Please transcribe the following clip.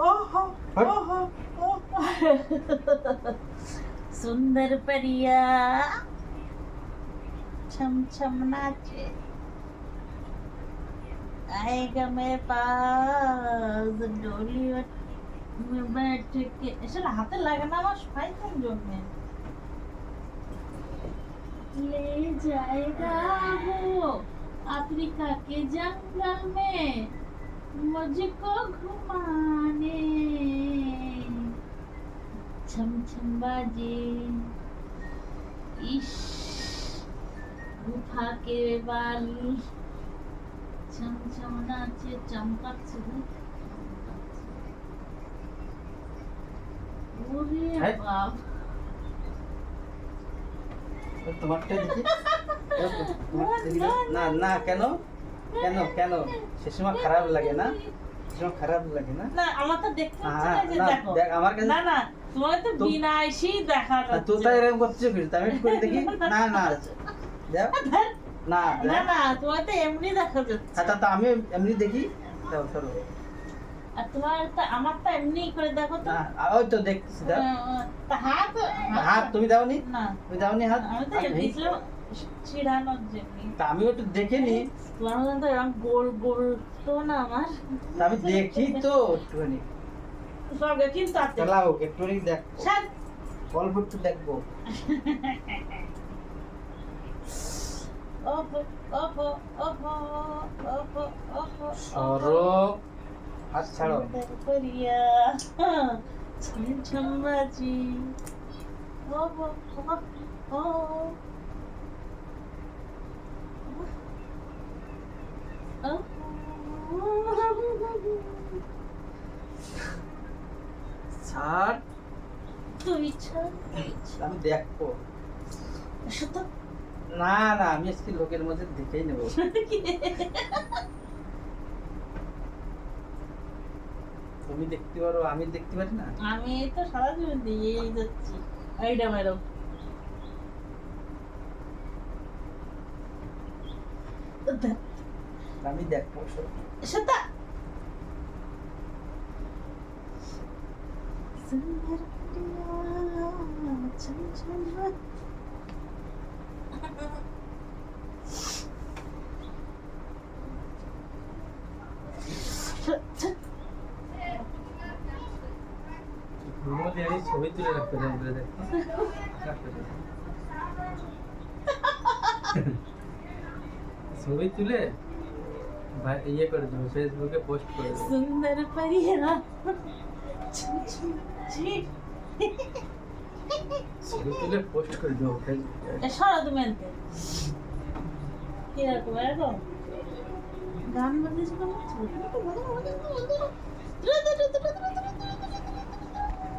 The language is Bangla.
ओहो ओहो ओहो सुंदर परिया छम छम नाचे आएगा मेरे पास डोली में बैठ के এসে হাতে লাগে না আমার ফাইতেন জন্য ले जाएगा वो अफ्रीका के जंगल में मुझको घुमाने छम छम बाजे इश गुफा के बाली छम छम नाचे चमकत ओरे बाप তোমারটা দেখি না না কেন কেন কেন? সে সময় খারাপ লাগে না? খারাপ লাগে না? না আমার তো দেখতে হচ্ছে না যে দেখো। দেখ, আমার কাছে- না না তোমার তো তো- বিনা দেখা তুই তাই এরকম করছিস আমি করে দেখি। না না দেখ। না না না তোমার তো এমনি দেখা যাচ্ছে। আচ্ছা তা আমি এমনি দেখি। দাও চলো আর তোমার তো আমার তো এমনি করে দেখো তো। ওই তো দেখছি দাও আহ, তা হাত হাত তুমি দাওনি? না। তুমি দাওনি হাত? আমি তো ছিড়ানোর জন্য। তা আমি একটু দেখে নি। তো এরকম গোল গোল তো না আমার। আমি দেখি তো একটুখানি। সঙ্গে কিন্তু আছে চালাও একটুখানি দেখ। স্যার অল্প একটু দেখব। ওপো ওপো ওপো ওপো ওপো সরো। হাত ছাড়ো। করিয়া ছম ছম বাজি। ওপো ওপো ও ছাড়। তুই ছাড়। আমি দেখব। শুধু না না আমি আজকে লোকের মধ্যে দেখেই নেব। তুমি দেখতে পারো আমি দেখতে পারি না? আমি তো সারা জীবন দিয়েই যাচ্ছি। এইটা ম্যাডাম। আমি দেখবো সব। সেটা সুন্দর করিয়া ছম ছম ঘুমো দিয়ে আমি ছবি তুলে রাখতে যাই বলে দেখ রাখতে যাই। ছবি তুলে ভাই- ইয়ে করে দেবো ফেসবুকে পোস্ট করে সুন্দর ছি ছবি তুলে পোস্ট করে দেবো ফেসবুকে সারা তুমি আনতে কীরকম এরকম? গান কেন?